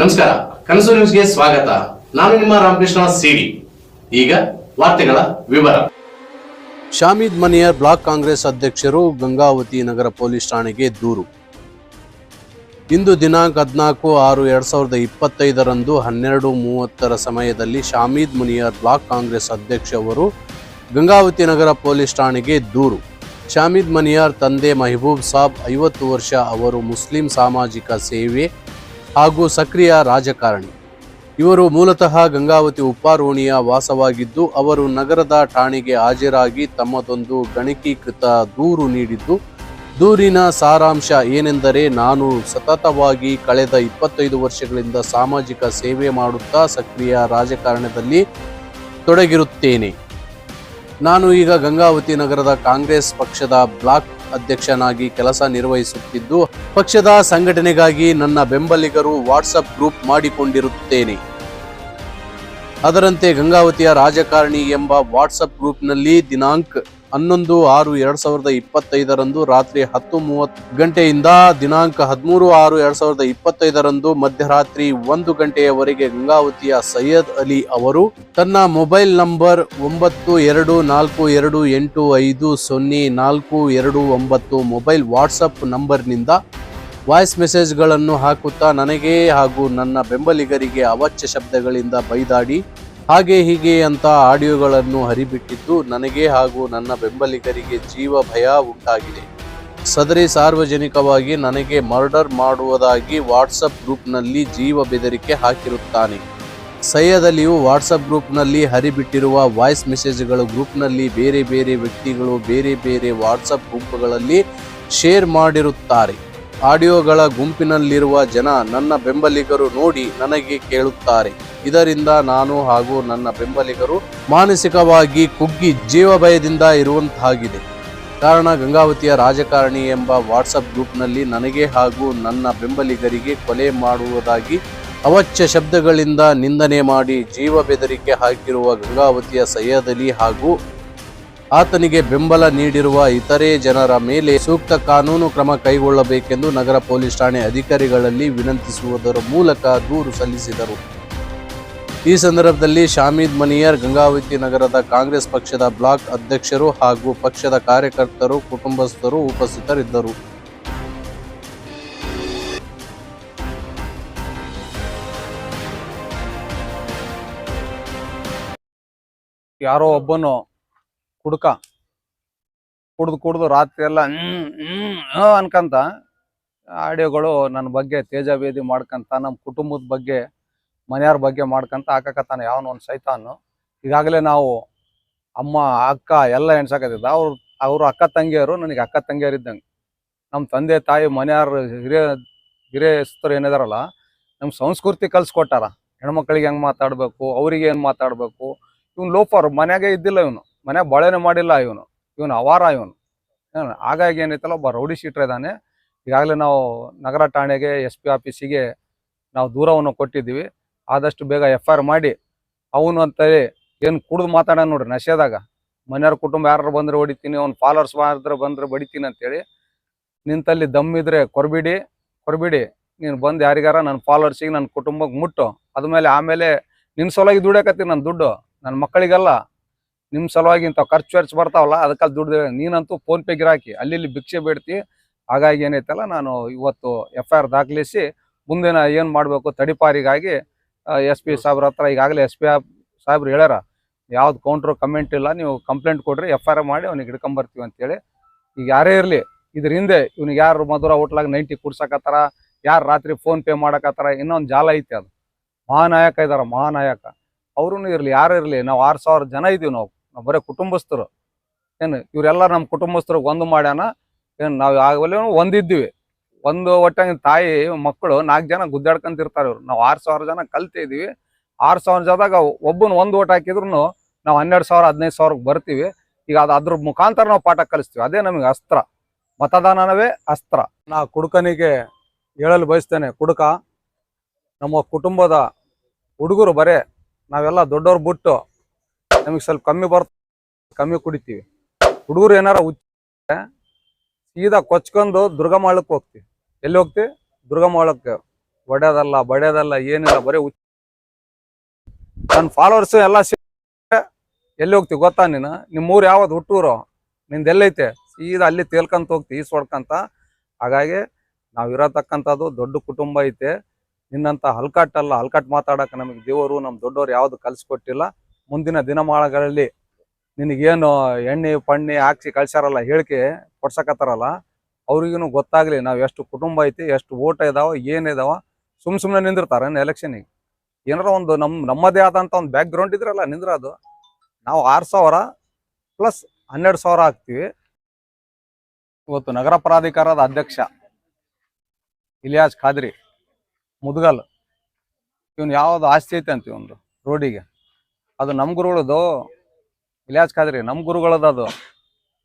ನಮಸ್ಕಾರ, ಕನಸು ನ್ಯೂಸ್ಗೆ ಸ್ವಾಗತ. ನಾನು ನಿಮ್ಮ ರಾಮಕೃಷ್ಣ ಸಿಡಿ. ಈಗ ವಾರ್ತೆಗಳ ವಿವರ. ಶಾಮೀದ್ ಮನಿಯರ್ ಬ್ಲಾಕ್ ಕಾಂಗ್ರೆಸ್ ಅಧ್ಯಕ್ಷರು ಗಂಗಾವತಿ ನಗರ ಪೊಲೀಸ್ ಠಾಣೆಗೆ ದೂರು. ಇಂದು ದಿನಾಂಕ ಹದಿನಾಲ್ಕು ಆರು ಎರಡ್ ಸಾವಿರದ ಇಪ್ಪತ್ತೈದರಂದು ಹನ್ನೆರಡು ಮೂವತ್ತರ ಸಮಯದಲ್ಲಿ ಶಾಮೀದ್ ಮುನಿಯರ್ ಬ್ಲಾಕ್ ಕಾಂಗ್ರೆಸ್ ಅಧ್ಯಕ್ಷ ಅವರು ಗಂಗಾವತಿ ನಗರ ಪೊಲೀಸ್ ಠಾಣೆಗೆ ದೂರು. ಶಾಮೀದ್ ಮನಿಯಾರ್ ತಂದೆ ಮೆಹಬೂಬ್ ಸಾಬ್ ಐವತ್ತು ವರ್ಷ, ಅವರು ಮುಸ್ಲಿಂ ಸಾಮಾಜಿಕ ಸೇವೆ ಹಾಗೂ ಸಕ್ರಿಯ ರಾಜಕಾರಣಿ. ಇವರು ಮೂಲತಃ ಗಂಗಾವತಿ ಉಪ್ಪಾರೋಣಿಯ ವಾಸವಾಗಿದ್ದು, ಅವರು ನಗರದ ಠಾಣೆಗೆ ಹಾಜರಾಗಿ ತಮ್ಮದೊಂದು ಗಣಕೀಕೃತ ದೂರು ನೀಡಿದ್ದು, ದೂರಿನ ಸಾರಾಂಶ ಏನೆಂದರೆ ನಾನು ಸತತವಾಗಿ ಕಳೆದ ಇಪ್ಪತ್ತೈದು ವರ್ಷಗಳಿಂದ ಸಾಮಾಜಿಕ ಸೇವೆ ಮಾಡುತ್ತಾ ಸಕ್ರಿಯ ರಾಜಕಾರಣದಲ್ಲಿ ತೊಡಗಿರುತ್ತೇನೆ. ನಾನು ಈಗ ಗಂಗಾವತಿ ನಗರದ ಕಾಂಗ್ರೆಸ್ ಪಕ್ಷದ ಬ್ಲಾಕ್ ಅಧ್ಯಕ್ಷನಾಗಿ ಕೆಲಸ ನಿರ್ವಹಿಸುತ್ತಿದ್ದು, ಪಕ್ಷದ ಸಂಘಟನೆಗಾಗಿ ನನ್ನ ಬೆಂಬಲಿಗರು ವಾಟ್ಸಪ್ ಗ್ರೂಪ್ ಮಾಡಿಕೊಂಡಿರುತ್ತೇನೆ. ಅದರಂತೆ ಗಂಗಾವತಿಯ ರಾಜಕಾರಣಿ ಎಂಬ ವಾಟ್ಸಪ್ ಗ್ರೂಪ್ನಲ್ಲಿ ದಿನಾಂಕ ಹನ್ನೊಂದು, ಆರು, ಎರಡ್ ಸಾವಿರದ ಇಪ್ಪತ್ತೈದರಂದು ರಾತ್ರಿ ಹತ್ತು ಮೂವತ್ತು ಗಂಟೆಯಿಂದ ದಿನಾಂಕ ಹದಿಮೂರು, ಆರು, ಎರಡ್ ಸಾವಿರದ ಇಪ್ಪತ್ತೈದರಂದು ಮಧ್ಯರಾತ್ರಿ ಒಂದು ಗಂಟೆಯವರೆಗೆ ಗಂಗಾವತಿಯ ಸೈಯದ್ ಅಲಿ ಅವರು ತನ್ನ ಮೊಬೈಲ್ ನಂಬರ್ ಒಂಬತ್ತು, ಎರಡು, ನಾಲ್ಕು, ಎರಡು, ಎಂಟು, ಐದು, ಸೊನ್ನೆ, ನಾಲ್ಕು, ಎರಡು, ಒಂಬತ್ತು ಮೊಬೈಲ್ ವಾಟ್ಸಪ್ ನಂಬರ್ನಿಂದ ವಾಯ್ಸ್ ಮೆಸೇಜ್ಗಳನ್ನು ಹಾಕುತ್ತಾ ನನಗೆ ಹಾಗೂ ನನ್ನ ಬೆಂಬಲಿಗರಿಗೆ ಅವಾಚ್ಯ ಶಬ್ದಗಳಿಂದ ಬೈದಾಡಿ ಹಾಗೆ ಹೀಗೆ ಅಂತ ಆಡಿಯೋಗಳನ್ನು ಹರಿಬಿಟ್ಟಿದ್ದು ನನಗೆ ಹಾಗೂ ನನ್ನ ಬೆಂಬಲಿಗರಿಗೆ ಜೀವ ಭಯ ಉಂಟಾಗಿದೆ. ಸದರಿ ಸಾರ್ವಜನಿಕವಾಗಿ ನನಗೆ ಮರ್ಡರ್ ಮಾಡುವುದಾಗಿ ವಾಟ್ಸಪ್ ಗ್ರೂಪ್ನಲ್ಲಿ ಜೀವ ಬೆದರಿಕೆ ಹಾಕಿರುತ್ತಾನೆ. ಸೈಯದ್ ಅಲಿಯು ವಾಟ್ಸಪ್ ಗ್ರೂಪ್ನಲ್ಲಿ ಹರಿಬಿಟ್ಟಿರುವ ವಾಯ್ಸ್ ಮೆಸೇಜ್ಗಳು ಗ್ರೂಪ್ನಲ್ಲಿ ಬೇರೆ ಬೇರೆ ವ್ಯಕ್ತಿಗಳು ಬೇರೆ ಬೇರೆ ವಾಟ್ಸಪ್ ಗುಂಪುಗಳಲ್ಲಿ ಶೇರ್ ಮಾಡಿರುತ್ತಾರೆ. ಆಡಿಯೋಗಳ ಗುಂಪಿನಲ್ಲಿರುವ ಜನ ನನ್ನ ಬೆಂಬಲಿಗರು ನೋಡಿ ನನಗೆ ಕೇಳುತ್ತಾರೆ. ಇದರಿಂದ ನಾನು ಹಾಗೂ ನನ್ನ ಬೆಂಬಲಿಗರು ಮಾನಸಿಕವಾಗಿ ಕುಗ್ಗಿ ಜೀವ ಭಯದಿಂದ ಇರುವಂತಾಗಿದೆ. ಕಾರಣ ಗಂಗಾವತಿಯ ರಾಜಕಾರಣಿ ಎಂಬ ವಾಟ್ಸಪ್ ಗ್ರೂಪ್ನಲ್ಲಿ ನನಗೆ ಹಾಗೂ ನನ್ನ ಬೆಂಬಲಿಗರಿಗೆ ಕೊಲೆ ಮಾಡುವುದಾಗಿ ಅವಚ್ಯ ಶಬ್ದಗಳಿಂದ ನಿಂದನೆ ಮಾಡಿ ಜೀವ ಬೆದರಿಕೆ ಹಾಕಿರುವ ಗಂಗಾವತಿಯ ಸಯ್ಯದ್ ಹಾಗೂ ಆತನಿಗೆ ಬೆಂಬಲ ನೀಡಿರುವ ಇತರೆ ಜನರ ಮೇಲೆ ಸೂಕ್ತ ಕಾನೂನು ಕ್ರಮ ಕೈಗೊಳ್ಳಬೇಕೆಂದು ನಗರ ಪೊಲೀಸ್ ಠಾಣೆ ಅಧಿಕಾರಿಗಳಲ್ಲಿ ವಿನಂತಿಸುವುದರ ಮೂಲಕ ದೂರು ಸಲ್ಲಿಸಿದರು. ಈ ಸಂದರ್ಭದಲ್ಲಿ ಶಾಮೀದ್ ಮನಿಯರ್ ಗಂಗಾವತಿ ನಗರದ ಕಾಂಗ್ರೆಸ್ ಪಕ್ಷದ ಬ್ಲಾಕ್ ಅಧ್ಯಕ್ಷರು ಹಾಗೂ ಪಕ್ಷದ ಕಾರ್ಯಕರ್ತರು, ಕುಟುಂಬಸ್ಥರು ಉಪಸ್ಥಿತರಿದ್ದರು. ಯಾರೋ ಒಬ್ಬನು ಕುಡ್ಕ, ಕುಡ್ದು ಕುಡ್ದು ರಾತ್ರಿ ಎಲ್ಲ ಅನ್ಕಂತ ಆಡಿಯೋಗಳು ನನ್ನ ಬಗ್ಗೆ ತೇಜಾವೇದಿ ಮಾಡ್ಕಂತ, ನಮ್ಮ ಕುಟುಂಬದ ಬಗ್ಗೆ ಮನೆಯವ್ರ ಬಗ್ಗೆ ಮಾಡ್ಕೊಂತ ಹಾಕಕತ್ತಾನ ಯಾವನ ಒಂದು ಸೈತಾನು. ಈಗಾಗಲೇ ನಾವು ಅಮ್ಮ, ಅಕ್ಕ ಎಲ್ಲ ಎಣ್ಸಕತ್ತಿದ್ದ. ಅವ್ರು ಅವ್ರು ಅಕ್ಕ ತಂಗಿಯರು ನನಗೆ ಅಕ್ಕ ತಂಗಿಯರು ಇದ್ದಂಗೆ. ನಮ್ಮ ತಂದೆ, ತಾಯಿ, ಮನೆಯವ್ರ ಹಿರಿಯ ಹಿರಿಯಸ್ತರು ಏನಿದಾರಲ್ಲ ನಮ್ಮ ಸಂಸ್ಕೃತಿ ಕಲ್ಸ್ಕೊಟ್ಟಾರ. ಹೆಣ್ಮಕ್ಳಿಗೆ ಹೆಂಗ್ ಮಾತಾಡಬೇಕು, ಅವರಿಗೆ ಏನು ಮಾತಾಡಬೇಕು. ಇವ್ನು ಲೋಫರ್, ಮನ್ಯಾಗೆ ಇದ್ದಿಲ್ಲ ಇವನು. ಮನ್ಯಾಗ ಬಾಳೆನೆ ಮಾಡಿಲ್ಲ ಇವನು. ಇವನು ಅವಾರ ಇವನು. ಹಾಗಾಗಿ ಏನೈತಲ್ಲ, ಒಬ್ಬ ರೌಡಿ ಶೀಟ್ರ್ ಇದ್ದಾನೆ ಈಗಾಗಲೇ ನಾವು ನಗರ ಠಾಣೆಗೆ, ಎಸ್ ಪಿ ಆಫೀಸಿಗೆ ನಾವು ದೂರವನ್ನು ಕೊಟ್ಟಿದ್ದೀವಿ. ಆದಷ್ಟು ಬೇಗ ಎಫ್ ಆರ್ ಮಾಡಿ, ಅವನು ಅಂತ ಏನು ಕುಡ್ದು ಮಾತಾಡ ನೋಡ್ರಿ ನಶೆದಾಗ. ಮನೆಯವ್ರ ಕುಟುಂಬ ಯಾರು ಬಂದ್ರೆ ಹೊಡಿತೀನಿ, ಅವ್ನು ಫಾಲೋರ್ಸ್ ಮಾಡಿದ್ರೆ ಬಂದ್ರೆ ಬಡಿತೀನಿ ಅಂತೇಳಿ ನಿಂತಲ್ಲಿ ದಮ್ಮಿದ್ರೆ ಕೊರಬಿಡಿ ಕೊರಬಿಡಿ, ನೀನು ಬಂದು ಯಾರಿಗಾರ ನನ್ನ ಫಾಲೋವರ್ಸಿಗೆ ನನ್ನ ಕುಟುಂಬಕ್ಕೆ ಮುಟ್ಟು. ಅದ್ಮೇಲೆ ಆಮೇಲೆ ನಿಮ್ಮ ಸಲುವಾಗಿ ದುಡಿಯಕತ್ತೀನಿ ನನ್ನ ದುಡ್ಡು. ನನ್ನ ಮಕ್ಕಳಿಗೆಲ್ಲ ನಿಮ್ಮ ಸಲುವಾಗಿ ಇಂಥ ಖರ್ಚು ವರ್ಚು ಬರ್ತಾವಲ್ಲ ಅದಕ್ಕಲ್ಲಿ ದುಡ್ಡು ನೀನಂತೂ ಫೋನ್ ಪೇ ಗಿರಾಕಿ, ಅಲ್ಲಿ ಇಲ್ಲಿ ಭಿಕ್ಷೆ ಬೇಡ್ತಿ. ಹಾಗಾಗಿ ಏನೈತಲ್ಲ, ನಾನು ಇವತ್ತು ಎಫ್ ಐ ಆರ್ ದಾಖಲಿಸಿ ಮುಂದಿನ ಏನು ಮಾಡಬೇಕು ತಡಿಪಾರಿಗಾಗಿ ಎಸ್ ಪಿ ಸಾಹೇಬ್ರ ಹತ್ರ ಈಗಾಗಲೇ ಎಸ್ ಪಿ ಸಾಹೇಬ್ರು ಹೇಳ್ಯಾರ ಯಾವ್ದು ಕೌಂಟ್ರು ಕಮೆಂಟ್ ಇಲ್ಲ ನೀವು ಕಂಪ್ಲೇಂಟ್ ಕೊಡ್ರಿ ಎಫ್ ಐ ಆರ್ ಮಾಡಿ ಅವ್ನಿಗೆ ಹಿಡ್ಕೊಂಬರ್ತೀವಿ ಅಂತೇಳಿ. ಈಗ ಯಾರೇ ಇರಲಿ ಇದ್ರ ಹಿಂದೆ ಇವ್ನಿಗೆ ಯಾರು ಮಧುರ ಹೋಟ್ಲಾಗ ನೈಂಟಿ ಕುಡ್ಸಕತ್ತಾರ ಯಾರು ರಾತ್ರಿ ಫೋನ್ ಪೇ ಮಾಡಕತ್ತಾರ ಇನ್ನೊಂದು ಜಾಲ ಐತೆ ಅದು. ಮಹಾನಾಯಕ ಇದಾರ ಮಹಾನಾಯಕ. ಅವ್ರೂ ಇರಲಿ ಯಾರು ಇರಲಿ ನಾವು ಆರು ಸಾವಿರ ಜನ ಇದೀವಿ ನಾವು ನಾವು ಬರೀ ಕುಟುಂಬಸ್ಥರು. ಏನು ಇವರೆಲ್ಲ ನಮ್ಮ ಕುಟುಂಬಸ್ಥರು ಒಂದು ಮಾಡ್ಯಾನ ಏನು ನಾವು ಆಗಲೇ ಒಂದಿದ್ದೀವಿ. ಒಂದು ಒಟ್ಟಾಗಿ ತಾಯಿ, ಮಕ್ಕಳು ನಾಲ್ಕು ಜನ ಗುದ್ದಾಡ್ಕೊಂತಿರ್ತಾರೆ ಇವ್ರು. ನಾವು ಆರು ಸಾವಿರ ಜನ ಕಲ್ತಿದೀವಿ. ಆರು ಸಾವಿರ ಜನದಾಗ ಒಬ್ಬನ ಒಂದು ಓಟ್ ಹಾಕಿದ್ರು ನಾವು ಹನ್ನೆರಡು ಸಾವಿರ, ಹದಿನೈದು ಸಾವಿರಕ್ಕೆ ಬರ್ತೀವಿ. ಈಗ ಅದು ಅದ್ರ ಮುಖಾಂತರ ನಾವು ಪಾಠ ಕಲಿಸ್ತೀವಿ. ಅದೇ ನಮಗೆ ಅಸ್ತ್ರ. ಮತದಾನವೇ ಅಸ್ತ್ರ. ನಾ ಕುಡುಕನಿಗೆ ಹೇಳಲು ಬಯಸ್ತೇನೆ, ಕುಡುಕ ನಮ್ಮ ಕುಟುಂಬದ ಹುಡುಗರು ಬರೇ ನಾವೆಲ್ಲ ದೊಡ್ಡವ್ರು ಬಿಟ್ಟು ನಮಗೆ ಸ್ವಲ್ಪ ಕಮ್ಮಿ ಬರ್ತ ಕಮ್ಮಿ ಕುಡಿತೀವಿ. ಹುಡುಗರು ಏನಾರ ಉಚ್ಚ ಸೀದಾ ಕೊಚ್ಕೊಂಡು ದುರ್ಗಮಾಳಕ್ಕೆ ಹೋಗ್ತೀವಿ. ಎಲ್ಲಿ ಹೋಗ್ತೀವಿ ದುರ್ಗಮಾಳಕ್ಕೆ ಒಡೆಯೋದಲ್ಲ ಬಡೆಯೋದಲ್ಲ ಏನಿಲ್ಲ, ಬರೀ ಉಚ್ಚ. ನನ್ನ ಫಾಲೋವರ್ಸ್ ಎಲ್ಲ ಎಲ್ಲಿ ಹೋಗ್ತಿ ಗೊತ್ತಾ ನೀನು? ನಿಮ್ಮೂರು ಯಾವ್ದು ಹುಟ್ಟೂರು? ನಿಂದ ಎಲ್ಲೈತೆ? ಸೀದಾ ಅಲ್ಲಿ ತೇಲ್ಕಂತ ಹೋಗ್ತಿ ಈಸ್ ಹೊಡ್ಕಂತ ಹಾಗಾಗಿ ನಾವು ಇರತಕ್ಕಂಥದ್ದು ದೊಡ್ಡ ಕುಟುಂಬ ಐತೆ. ನಿನ್ನಂತ ಹಲ್ಕಟ್ಟಲ್ಲ, ಹಲ್ಕಟ್ ಮಾತಾಡಕ್ಕೆ ನಮಗೆ ದೇವರು ನಮ್ಮ ದೊಡ್ಡವರು ಯಾವುದು ಕಲಿಸ್ಕೊಟ್ಟಿಲ್ಲ. ಮುಂದಿನ ದಿನಮಾನಗಳಲ್ಲಿ ನಿನಗೇನು ಎಣ್ಣೆ, ಪಣ್ಣೆ, ಹಾಕ್ಸಿ ಕಳ್ಸಾರಲ್ಲ ಹೇಳಿಕೆ ಕೊಡ್ಸಕತ್ತಾರಲ್ಲ. ಅವ್ರಿಗೂ ಗೊತ್ತಾಗ್ಲಿ ನಾವು ಎಷ್ಟು ಕುಟುಂಬ ಐತಿ, ಎಷ್ಟು ಓಟ ಇದಾವ ಏನಿದಾವ ಸುಮ್ ಸುಮ್ಮನೆ ನಿಂದಿರ್ತಾರ ಎಲೆಕ್ಷನಿಗೆ ಏನಾರ ಒಂದು ನಮ್, ನಮ್ಮದೇ ಆದಂತ ಒಂದು ಬ್ಯಾಕ್ ಗ್ರೌಂಡ್ ಇದ್ರಲ್ಲ ನಿಂದ್ರದು ನಾವು ಆರು ಸಾವಿರ ಪ್ಲಸ್ ಹನ್ನೆರಡು ಸಾವಿರ ಹಾಕ್ತಿವಿ. ಇವತ್ತು ನಗರ ಪ್ರಾಧಿಕಾರದ ಅಧ್ಯಕ್ಷ ಇಲಿಯಾಸ್ ಖಾದ್ರಿ, ಮುದ್ಗಲ್, ಇವನ್ ಯಾವ್ದು ಆಸ್ತಿ ಐತೆ ಅಂತ ಒಂದು ರೋಡಿಗೆ. ಅದು ನಮ್ ಗುರುಗಳದು, ಇಲಿಯಾಸ್ ಖಾದ್ರಿ, ನಮ್ ಗುರುಗಳದ ಅದು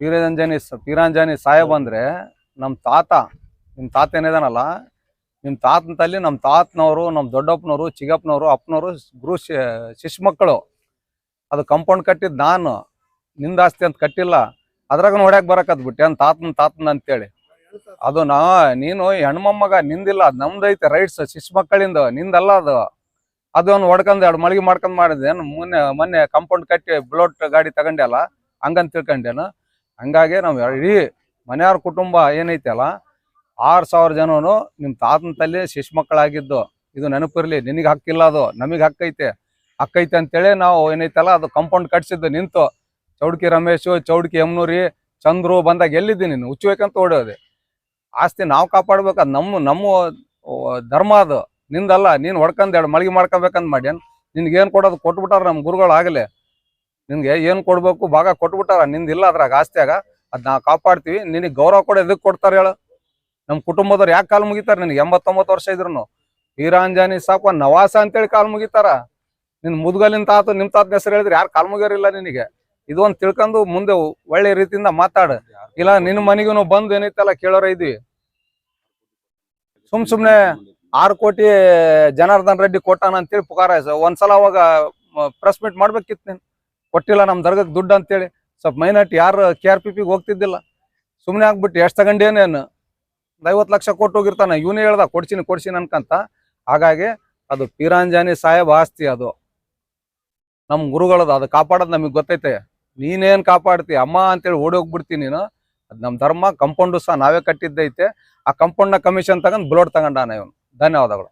ಪೀರಂಜನಿ ಪೀರಾಂಜನಿ ಸಾಹೇಬ್ ಅಂದ್ರೆ ನಮ್ ತಾತ ನಿಮ್ಮ ತಾತ ಏನಿದಾನಲ್ಲ ನಿಮ್ಮ ತಾತನ ತಲ್ಲಿ ನಮ್ಮ ತಾತನವರು ನಮ್ಮ ದೊಡ್ಡಪ್ಪನವರು, ಚಿಗಪ್ಪನವರು, ಅಪ್ಪನವರು, ಗುರು ಶಿಶು ಮಕ್ಕಳು ಅದು ಕಂಪೌಂಡ್ ಕಟ್ಟಿದ್ದು ನಾನು. ನಿಂದ ಆಸ್ತಿ ಅಂತ ಕಟ್ಟಿಲ್ಲ. ಅದ್ರಾಗ ನೋಡ್ಯಾಕ್ ಬರಕತ್ ಬಿಟ್ಟೆ? ತಾತನ ತಾತನ ಅಂತೇಳಿ. ಅದು ನಾ, ನೀನು ಹೆಣ್ಮಮ್ಮಗ, ನಿಂದಿಲ್ಲ. ಅದು ನಮ್ದೈತೆ ರೈಟ್ಸ್ ಶಿಶು ಮಕ್ಕಳಿಂದ ನಿಂದಲ್ಲ ಅದು. ಅದೊಂದು ಹೊಡ್ಕೊಂಡ್ ಎರಡು ಮಳಿಗೆ ಮಾಡ್ಕೊಂಡ್ ಮಾಡಿದೆ. ಮೊನ್ನೆ ಮೊನ್ನೆ ಕಂಪೌಂಡ್ ಕಟ್ಟಿ ಬ್ಲೋಟ್ ಗಾಡಿ ತಗೊಂಡೆ ಅಲ್ಲ? ಹಂಗಂತ ತಿಳ್ಕೊಂಡೇನು. ಹಂಗಾಗಿ ನಾವು ಇಡೀ ಮನೆಯವ್ರ ಕುಟುಂಬ ಏನೈತೆ ಅಲ್ಲ ಆರು ಸಾವಿರ ಜನನು ನಿಮ್ಮ ತಾತನ ತಲೆ ಶಿಶು ಮಕ್ಕಳಾಗಿದ್ದು, ಇದು ನೆನಪಿರ್ಲಿ, ನಿನಗೆ ಹಕ್ಕಿಲ್ಲ ಅದು, ನಮಗೆ ಹಕ್ಕೈತೆ ಹಕ್ಕೈತೆ ಅಂತೇಳಿ ನಾವು ಏನೈತಲ್ಲ, ಅದು ಕಂಪೌಂಡ್ ಕಟ್ಸಿದ್ದು, ನಿಂತು ಚೌಡ್ಕಿ ರಮೇಶು, ಚೌಡ್ಕಿ ಯಮ್ನೂರಿ, ಚಂದ್ರು ಬಂದಾಗ ಎಲ್ಲಿದ್ದಿ ನೀನು? ಹುಚ್ಚಬೇಕಂತ ಓಡೋದೆ. ಆಸ್ತಿ ನಾವು ಕಾಪಾಡ್ಬೇಕು ನಮ್ಮ ನಮ್ಮ ಧರ್ಮ ಅದು. ನಿಂದಲ್ಲ, ನೀನು ಹೊಡ್ಕೊಂಡ್ ಎರಡು ಮಳಿಗೆ ಮಾಡ್ಕೊಬೇಕಂತ ಮಾಡ್ಯಾನ್. ನಿನ್ಗೆ ಏನು ಕೊಡೋದು ಕೊಟ್ಬಿಟ್ಟಾರ ನಮ್ಮ ಗುರುಗಳು ಆಗಲೇ ನಿನ್ಗೆ ಏನು ಕೊಡ್ಬೇಕು, ಭಾಗ ಕೊಟ್ಬಿಟ್ಟಾರ, ನಿಂದಿಲ್ಲ ಅದ್ರಾಗ ಆಸ್ತಿಯಾಗ. ಅದ್ ನಾವು ಕಾಪಾಡ್ತೀವಿ. ನಿನಗೆ ಗೌರವ ಕೊಡ, ಎದಕ್ ಕೊಡ್ತಾರ ಹೇಳು? ನಮ್ಮ ಕುಟುಂಬದವ್ರು ಯಾಕೆ ಕಾಲು ಮುಗಿತಾರ? ನಿನಗೆ ಎಂಬತ್ತೊಂಬತ್ತು ವರ್ಷ ಇದ್ರು ಹೀರಾಂಜಾನಿ ಸಾಕು ನವಾಸ ಅಂತೇಳಿ ಕಾಲು ಮುಗಿತಾರ. ನಿನ್ ಮುದ್ಗಲಿನ ತಾತ, ನಿಮ್ ತಾತನ ಹೆಸರು ಹೇಳಿದ್ರೆ ಯಾರು ಕಾಲು ಮುಗಿಯೋರಿಲ್ಲ ನಿನಗೆ. ಇದೊಂದ್ ತಿಳ್ಕೊಂಡು ಮುಂದೆ ಒಳ್ಳೆ ರೀತಿಯಿಂದ ಮಾತಾಡ. ಇಲ್ಲ ನಿನ್ನ ಮನೆಗೂ ಬಂದು ಏನೈತಲ್ಲ ಕೇಳೋರ ಇದ್ವಿ. ಸುಮ್ ಸುಮ್ನೆ ಆರು ಕೋಟಿ ಜನಾರ್ದನ್ ರೆಡ್ಡಿ ಕೊಟ್ಟಾನ ಅಂತೇಳಿ ಪುಕಾರ ಒಂದ್ಸಲ ಅವಾಗ ಪ್ರೆಸ್ ಮೀಟ್ ಮಾಡ್ಬೇಕಿತ್ತು ನೀನು. ಕೊಟ್ಟಿಲ್ಲ ನಮ್ ದರ್ಗಕ್ಕೆ ದುಡ್ಡು ಅಂತೇಳಿ ಸ್ವಲ್ಪ ಮೈನಾರ್ಟಿ ಯಾರು ಕೆ ಆರ್ ಪಿ ಪಿಗೆ ಹೋಗ್ತಿದ್ದಿಲ್ಲ. ಸುಮ್ಮನೆ ಆಗ್ಬಿಟ್ಟು ಎಷ್ಟು ತಗೊಂಡೇನೇನು ಐವತ್ತು ಲಕ್ಷ ಕೊಟ್ಟು ಹೋಗಿರ್ತಾನೆ. ಇವನೇ ಹೇಳ್ದ, ಕೊಡ್ಸಿನಿ ಕೊಡ್ಸಿನಿ ಅನ್ಕಂತ. ಹಾಗಾಗಿ ಅದು ಪೀರಾಂಜಾನಿ ಸಾಹೇಬ್ ಆಸ್ತಿ ಅದು. ನಮ್ಮ ಗುರುಗಳದು, ಅದು ಕಾಪಾಡೋದು ನಮಗೆ ಗೊತ್ತೈತೆ. ನೀನೇನ್ ಕಾಪಾಡ್ತಿ, ಅಮ್ಮ ಅಂತೇಳಿ ಓಡಿ ಹೋಗ್ಬಿಡ್ತೀನಿ ನೀನು. ಅದು ನಮ್ಮ ಧರ್ಮ, ಕಂಪೌಂಡು ಸಹ ನಾವೇ ಕಟ್ಟಿದ್ದೈತೆ. ಆ ಕಂಪೌಂಡ್ನ ಕಮಿಷನ್ ತಗೊಂಡು ಬ್ಲೋಡ್ ತಗೊಂಡಾನ ಇವನು. ಧನ್ಯವಾದಗಳು.